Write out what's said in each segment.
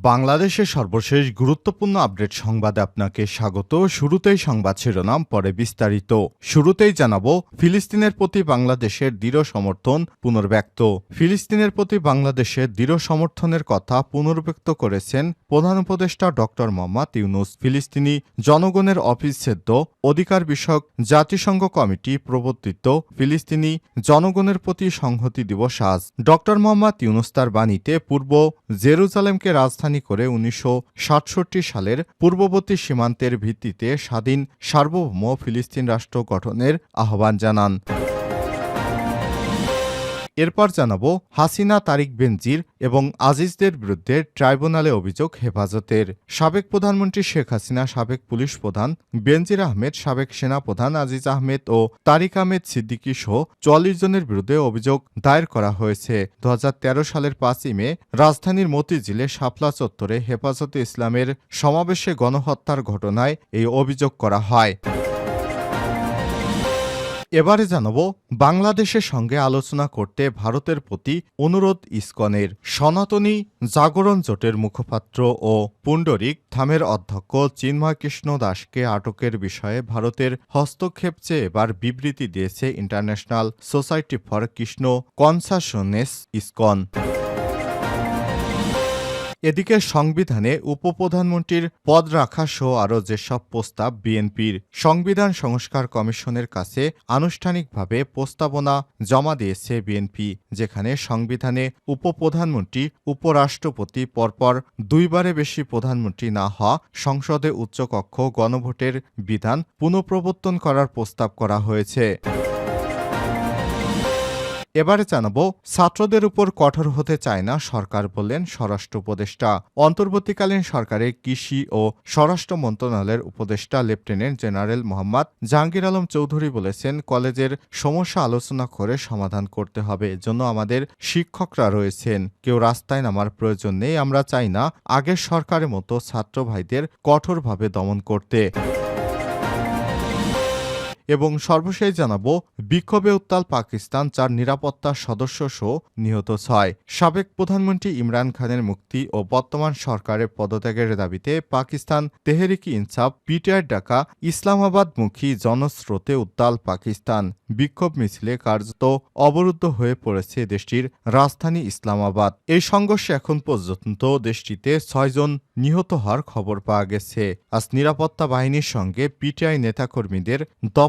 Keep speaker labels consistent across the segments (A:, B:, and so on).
A: বাংলাদেশের সর্বশেষ গুরুত্বপূর্ণ আপডেট সংবাদে আপনাকে স্বাগত। শুরুতেই সংবাদ শিরোনাম, পরে বিস্তারিত। শুরুতেই জানাব, ফিলিস্তিনের প্রতি বাংলাদেশের দৃঢ় সমর্থন পুনর্ব্যক্ত। ফিলিস্তিনের প্রতি বাংলাদেশের দৃঢ় সমর্থনের কথা পুনর্ব্যক্ত করেছেন প্রধান উপদেষ্টা ডক্টর মোহাম্মদ ইউনুস। ফিলিস্তিনি জনগণের অফিসছেদ্য অধিকার বিষয়ক জাতিসংঘ কমিটি প্রবর্তিত ফিলিস্তিনি জনগণের প্রতি সংহতি দিবস আজ। ডক্টর মোহাম্মদ ইউনুস তার বাণীতে পূর্ব জেরুজালেমকে রাজধানী করে উনিশশো সাতষট্টি সালের পূর্ববর্তী সীমান্তের ভিত্তিতে স্বাধীন সার্বভৌম ফিলিস্তিন রাষ্ট্র গঠনের আহ্বান জানান। এরপর জানাব হাসিনা, তারিক বেনজির এবং আজিজদের বিরুদ্ধে ট্রাইব্যুনালে অভিযোগ হেফাজতের। সাবেক প্রধানমন্ত্রী শেখ হাসিনা, সাবেক পুলিশ প্রধান বেনজির আহমেদ, সাবেক সেনাপ্রধান আজিজ আহমেদ ও তারিক আহমেদ সিদ্দিকী সহ চুয়াল্লিশ জনের বিরুদ্ধে অভিযোগ দায়ের করা হয়েছে। দু হাজার তেরো সালের পাঁচই মে রাজধানীর মতিঝিলে শাপলা চত্বরে হেফাজতে ইসলামের সমাবেশে গণহত্যার ঘটনায় এই অভিযোগ করা হয়। এবারে জানাব বাংলাদেশের সঙ্গে আলোচনা করতে ভারতের প্রতি অনুরোধ ইস্কনের সনাতনী জাগরণ জোটের মুখপাত্র ও পুণ্ডরিক থামের অধ্যক্ষ চিন্ময় কৃষ্ণ দাসকে আটকের বিষয়ে ভারতের হস্তক্ষেপ চেয়ে এবার বিবৃতি দিয়েছে international society for Krishna consciousness ISKCON. এদিকে সংবিধানে উপপ্রধানমন্ত্রীর পদ রাখা সহ আরও যেসব প্রস্তাব বিএনপির সংবিধান সংস্কার কমিশনের কাছে আনুষ্ঠানিকভাবে প্রস্তাবনা জমা দিয়েছে বিএনপি, যেখানে সংবিধানে উপপ্রধানমন্ত্রী, উপরাষ্ট্রপতি পরপর দুইবারে বেশি প্রধানমন্ত্রী না হওয়া সংসদে উচ্চকক্ষ গণভোটের বিধান পুনঃপ্রবর্তন করার প্রস্তাব করা হয়েছে। এবারে জানাব, ছাত্রদের উপর কঠোর হতে চায় না সরকার বললেন স্বরাষ্ট্র উপদেষ্টা। অন্তর্বর্তীকালীন সরকারের কৃষি ও স্বরাষ্ট্র মন্ত্রণালয়ের উপদেষ্টা লেফটেন্যান্ট জেনারেল মোহাম্মদ জাহাঙ্গীর আলম চৌধুরী বলেছেন, কলেজের সমস্যা আলোচনা করে সমাধান করতে হবে, এজন্য আমাদের শিক্ষকরা রয়েছেন। কেউ রাস্তায় নামার প্রয়োজন নেই, আমরা চাই না আগের সরকারের মতো ছাত্র ভাইদের কঠোরভাবে দমন করতে। এবং সর্বশেষ জানাব, বিক্ষোভে উত্তাল পাকিস্তান চার নিরাপত্তা সদস্য সহ নিহত ছয়। সাবেক প্রধানমন্ত্রী ইমরান খানের মুক্তি ও বর্তমান সরকারের পদত্যাগের দাবিতে পাকিস্তান তেহরিকি ইনসাফ পিটিআর ডাকা ইসলামাবাদমুখী জনস্রোতে উত্তাল পাকিস্তান। বিক্ষোভ মিছিলে কার্যত অবরুদ্ধ হয়ে পড়েছে দেশটির রাজধানী ইসলামাবাদ। এই সংঘর্ষে এখন পর্যন্ত দেশটিতে ছয়জন নিহত হওয়ার খবর পাওয়া গেছে। আজ নিরাপত্তা বাহিনীর সঙ্গে পিটিআই নেতাকর্মীদের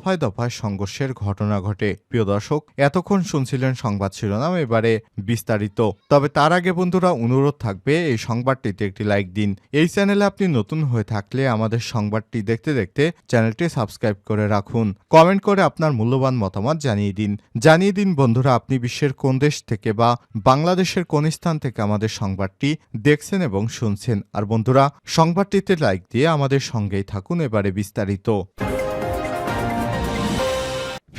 A: দফায় দফায় সংঘর্ষের ঘটনা ঘটে। প্রিয় দর্শক, এতক্ষণ শুনছিলেন সংবাদ শিরোনাম, এবারে বিস্তারিত। তবে তার আগে বন্ধুরা, অনুরোধ থাকবে, এই সংবাদটিতে একটি লাইক দিন। এই চ্যানেলে আপনি নতুন হয়ে থাকলে আমাদের সংবাদটি দেখতে দেখতে চ্যানেলটি সাবস্ক্রাইব করে রাখুন। কমেন্ট করে আপনার মূল্যবান মতামত জানিয়ে দিন। জানিয়ে দিন, বন্ধুরা, আপনি বিশ্বের কোন দেশ থেকে বা বাংলাদেশের কোন স্থান থেকে আমাদের সংবাদটি দেখছেন এবং শুনছেন। আর বন্ধুরা, সংবাদটিতে লাইক দিয়ে আমাদের সঙ্গেই থাকুন, এবারে বিস্তারিত।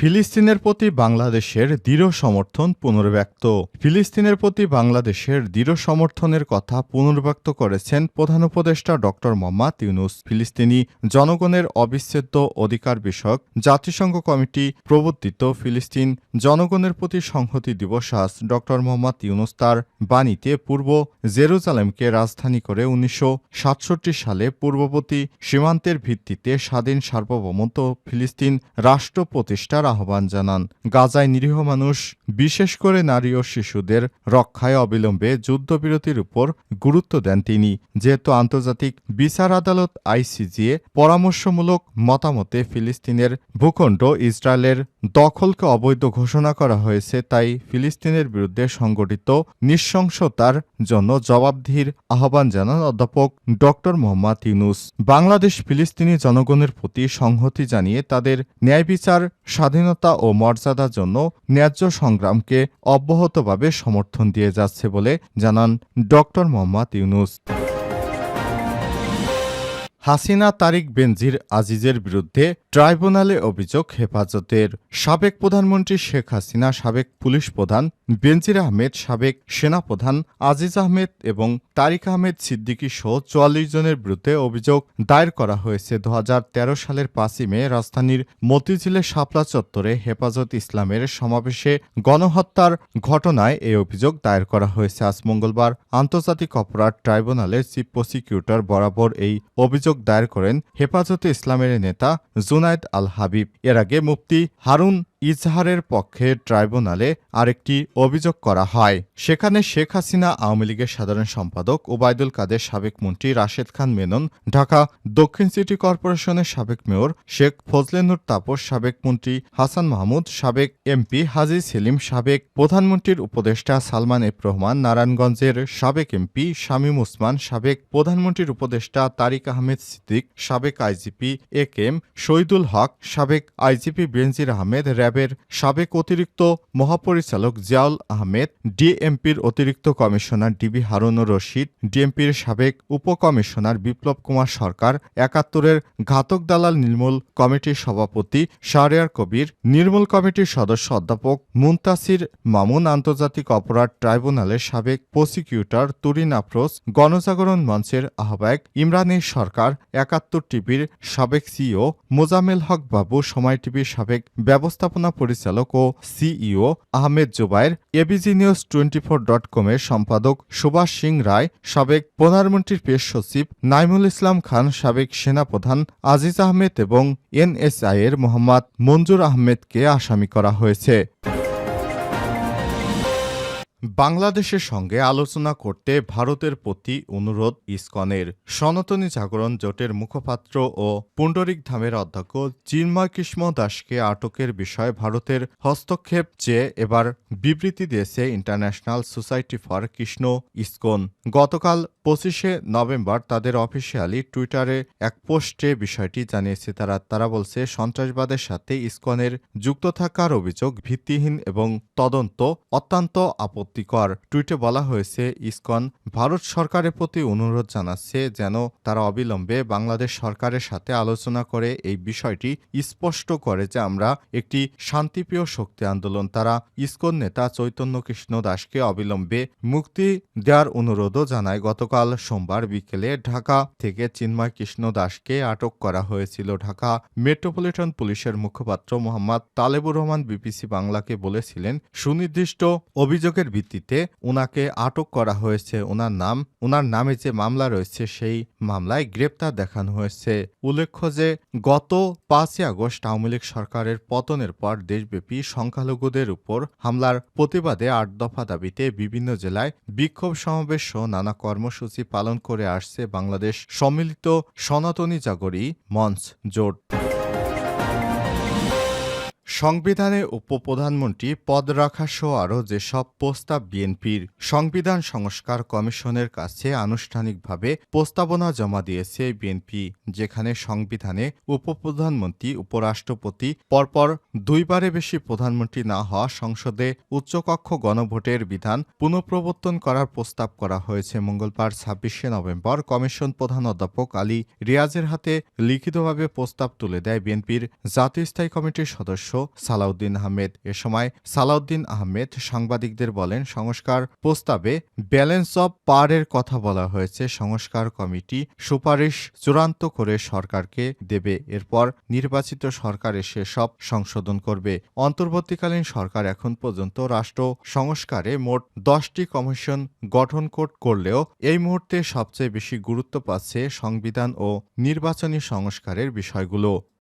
A: ফিলিস্তিনের প্রতি বাংলাদেশের দৃঢ় সমর্থন পুনর্ব্যক্ত। ফিলিস্তিনের প্রতি বাংলাদেশের দৃঢ় সমর্থনের কথা পুনর্ব্যক্ত করেছেন প্রধান উপদেষ্টা ড. মোহাম্মদ ইউনুস। ফিলিস্তিনি জনগণের অবিচ্ছেদ্য অধিকার বিষয়ক জাতিসংঘ কমিটি প্রবর্তিত ফিলিস্তিন জনগণের প্রতি সংহতি দিবস আজ ড. মোহাম্মদ ইউনুস তার বাণীতে পূর্ব জেরুজালেমকে রাজধানী করে উনিশশো সাতষট্টি সালে পূর্ববর্তী সীমান্তের ভিত্তিতে স্বাধীন সার্বভৌমত্ব ফিলিস্তিন রাষ্ট্র প্রতিষ্ঠার আহ্বান জানান। গাজায় নিরীহ মানুষ, বিশেষ করে নারী ও শিশুদের রক্ষায় অবিলম্বে যুদ্ধবিরতির উপর গুরুত্ব দেন তিনি। যেহেতু আন্তর্জাতিক বিচার আদালত আইসিজিএ পরামর্শমূলক মতামতে ফিলিস্তিনের ভূখণ্ড ইসরায়েলের দখলকে অবৈধ ঘোষণা করা হয়েছে, তাই ফিলিস্তিনের বিরুদ্ধে সংগঠিত নৃশংসতার জন্য জবাবদিহির আহ্বান জানান অধ্যাপক ড. মোহাম্মদ ইউনুস। বাংলাদেশ ফিলিস্তিনি জনগণের প্রতি সংহতি জানিয়ে তাদের ন্যায় বিচার স্বাধীনতা ও মর্যাদার জন্য ন্যায্য সংগ্রামকে অব্যাহতভাবে সমর্থন দিয়ে যাচ্ছে বলে জানান ড মোহাম্মদ ইউনুস। হাসিনা তারিক বেনজির আজিজের বিরুদ্ধে ট্রাইব্যুনালে অভিযোগ হেফাজতের। সাবেক প্রধানমন্ত্রী শেখ হাসিনা, সাবেক পুলিশ প্রধান বেনজির আহমেদ, সাবেক সেনাপ্রধান আজিজ আহমেদ এবং তারিক আহমেদ সিদ্দিকী সহ চুয়াল্লিশ জনের বিরুদ্ধে অভিযোগ দায়ের করা হয়েছে। দু হাজার তেরো সালের পাঁচই মে রাজধানীর মতিঝিলের শাপলা চত্বরে হেফাজত ইসলামের সমাবেশে গণহত্যার ঘটনায় এই অভিযোগ দায়ের করা হয়েছে। আজ মঙ্গলবার আন্তর্জাতিক অপরাধ ট্রাইব্যুনালের চিফ প্রসিকিউটর বরাবর এই অভিযোগ দায়ের করেন হেফাজতে ইসলামের নেতা জুনায়দ আল হাবিব। এর আগে মুফতি হারুন ইজহারের পক্ষে ট্রাইব্যুনালে আরেকটি অভিযোগ করা হয়। সেখানে শেখ হাসিনা আওয়ামী লীগের সাধারণ সম্পাদক ওবায়দুল কাদের, সাবেক মন্ত্রী রাশেদ খান মেনন, ঢাকা দক্ষিণ সিটি কর্পোরেশনের সাবেক মেয়র শেখ ফজলেনুর তাপস, সাবেক মন্ত্রী হাসান মাহমুদ, সাবেক এমপি হাজি সেলিম, সাবেক প্রধানমন্ত্রীর উপদেষ্টা সালমান এফ রহমান, নারায়ণগঞ্জের সাবেক এমপি শামীম উসমান সাবেক প্রধানমন্ত্রীর উপদেষ্টা তারিক আহমেদ সিদ্দিক, সাবেক IGP A K M Shahidul Haque, সাবেক আইজিপি বেনজির আহমেদ র্যাবের সাবেক অতিরিক্ত মহাপরিচালক জিয়াউল আহমেদ, ডিএমপির অতিরিক্ত কমিশনার ডিবি হারুনুর রশিদ, ডিএমপির সাবেক উপকমিশনার বিপ্লব কুমার সরকার, একাত্তরের ঘাতক দালাল নির্মূল কমিটির সভাপতি শাহরিয়ার কবির, নির্মূল কমিটির সদস্য অধ্যাপক মুনতাসির মামুন, আন্তর্জাতিক অপরাধ ট্রাইব্যুনালের সাবেক প্রসিকিউটর তুরিন আফরোজ, গণজাগরণ মঞ্চের আহ্বায়ক ইমরানের সরকার, একাত্তর টিভির সাবেক সিইও মোজামেল হক বাবু, সময় টিভির সাবেক ব্যবস্থাপনা পরিচালক ও CEO Ahmed Zubair, ABG news twenty four dot কমের সম্পাদক সুভাষ সিং রায়, সাবেক প্রধানমন্ত্রীর পেশ সচিব নাইমুল ইসলাম খান, সাবেক সেনাপ্রধান আজিজ আহমেদ এবং এনএসআই এর মোহাম্মদ মঞ্জুর আহমেদকে আসামি করা হয়েছে। বাংলাদেশের সঙ্গে আলোচনা করতে ভারতের প্রতি অনুরোধ ইসকনের সনাতনী জাগরণ জোটের মুখপাত্র ও পুণ্ডরিক ধামের অধ্যক্ষ চিন্ময় কৃষ্ণ দাসকে আটকের বিষয়ে ভারতের হস্তক্ষেপ চেয়ে এবার বিবৃতি দিয়েছে international society for Krishna ISKCON. গতকাল পঁচিশে নভেম্বর তাদের অফিসিয়ালি টুইটারে এক পোস্টে বিষয়টি জানিয়েছে তারা। তারা বলছে, সন্ত্রাসবাদের সাথে ইসকনের যুক্ত থাকার অভিযোগ ভিত্তিহীন এবং তদন্ত অত্যন্ত আপত্তিকর টুইটে বলা হয়েছে, ইসকন, ভারত সরকারের প্রতি অনুরোধ জানাচ্ছে যেন তারা অবিলম্বে বাংলাদেশ সরকারের সাথে আলোচনা করে এই বিষয়টি স্পষ্ট করে যে আমরা একটি শান্তিপ্রিয় শক্তি আন্দোলন। তারা ইসকন নেতা চৈতন্য কৃষ্ণ দাসকে অবিলম্বে মুক্তি দেওয়ার অনুরোধও জানায়। গতকাল সোমবার বিকেলে ঢাকা থেকে চিন্ময় কৃষ্ণ দাসকে আটক করা হয়েছিল। ঢাকা মেট্রোপলিটন পুলিশের মুখপাত্র মোহাম্মদ তালেবুর রহমান বিপিসি বাংলাকে বলেছিলেন, সুনির্দিষ্ট অভিযোগের ভিত্তিতে উনাকে আটক করা হয়েছে। ওনার নাম ওনার নামে যে মামলা রয়েছে, সেই মামলায় গ্রেপ্তার দেখানো হয়েছে। উল্লেখ্য যে, গত পাঁচই আগস্ট আওয়ামী লীগ সরকারের পতনের পর দেশব্যাপী সংখ্যালঘুদের উপর হামলার প্রতিবাদে আট দফা দাবিতে বিভিন্ন জেলায় বিক্ষোভ সমাবেশ নানা কর্মসূচি পালন করে আসছে বাংলাদেশ সম্মিলিত সনাতনী জাগরী মঞ্চ জোট। সংবিধানে উপপ্রধানমন্ত্রী পদ রাখা সহ আরও যেসব প্রস্তাব বিএনপির সংবিধান সংস্কার কমিশনের কাছে আনুষ্ঠানিকভাবে প্রস্তাবনা জমা দিয়েছে বিএনপি, যেখানে সংবিধানে উপপ্রধানমন্ত্রী, উপরাষ্ট্রপতি, পরপর দুইবারে বেশি প্রধানমন্ত্রী না হওয়া সংসদে উচ্চকক্ষ গণভোটের বিধান পুনঃপ্রবর্তন করার প্রস্তাব করা হয়েছে মঙ্গলবার ছাব্বিশে নভেম্বর। কমিশন প্রধান অধ্যাপক আলী রিয়াজের হাতে লিখিতভাবে প্রস্তাব তুলে দেয় বিএনপির জাতীয় স্থায়ী কমিটির সদস্য। সালাউদ্দিন আহমেদ। এ সময় সালাউদ্দিন আহমেদ সাংবাদিকদের বলেন, সংস্কার প্রস্তাবে ব্যালেন্স অব পাওয়ারের কথা বলা হয়েছে। সংস্কার কমিটি সুপারিশ চূড়ান্ত করে সরকারকে দেবে। এরপর নির্বাচিত সরকার এসে সব সংশোধন করবে। অন্তর্বর্তীকালীন সরকার এখন পর্যন্ত রাষ্ট্র সংস্কারে মোট দশটি কমিশন গঠন করলেও এই মুহূর্তে সবচেয়ে বেশি গুরুত্ব পাচ্ছে সংবিধান ও নির্বাচনী সংস্কারের বিষয়গুলো।